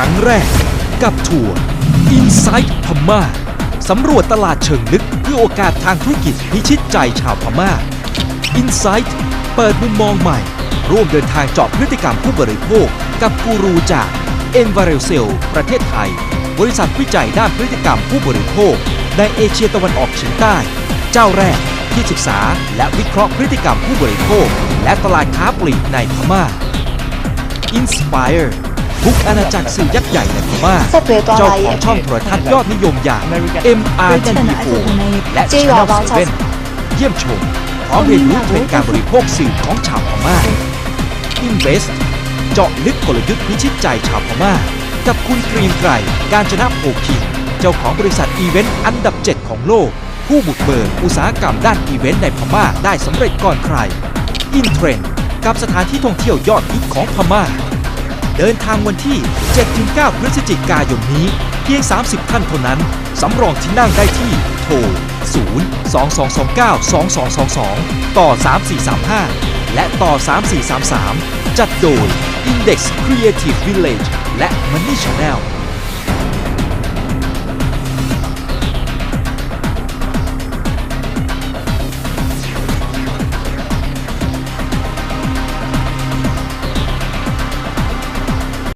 ครั้งแรก กับทัวร์ Inside พม่าสำรวจตลาดเชิงลึกเพื่อโอกาสทางธุรกิจพิชิตใจชาวพม่า Insight เปิดมุมมองใหม่ ร่วมเดินทางเจาะพฤติกรรมผู้บริโภค กับกูรูจาก e n v a r e l c e l ประเทศไทย บริษัทวิจัยด้านพฤติกรรมผู้บริโภค ในเอเชียตะวันออกเฉียงใต้ เจ้าแรกที่ศึกษาและวิเคราะห์พฤติกรรมผู้บริโภค และตลาดค้าปลีกในพม่า Inspire บุกอาณาจักรสื่อยักษ์ใหญ่ในพม่าเจ้าของช่องโทรทัศน์ยอดนิยมอย่าง MRTV4 และ Channel 7เยี่ยมชมพร้อมเรียนรู้เทรนด์การบริโภคสื่อของชาวพม่า Invest เจาะลึกกลยุทธ์พิชิตใจชาวพม่า กับคุณกรีนไกรการชนะโภคินเจ้าของบริษัทอีเวนต์อันดับ 7 ของโลก ผู้บุกเบิกอุตสาหกรรมด้านอีเวนต์ในพม่าได้สำเร็จก่อนใคร Intrend กับสถานที่ท่องเที่ยวยอดฮิตของพม่า เดินทางวันที่ 7-9 พฤศจิกายนนี้ เพียง 30 ท่านเท่านั้น สำรองที่นั่งได้ที่โทร 0 2229 2222 ต่อ 3435 และต่อ 3433 จัดโดย Index Creative Village และ Money Channel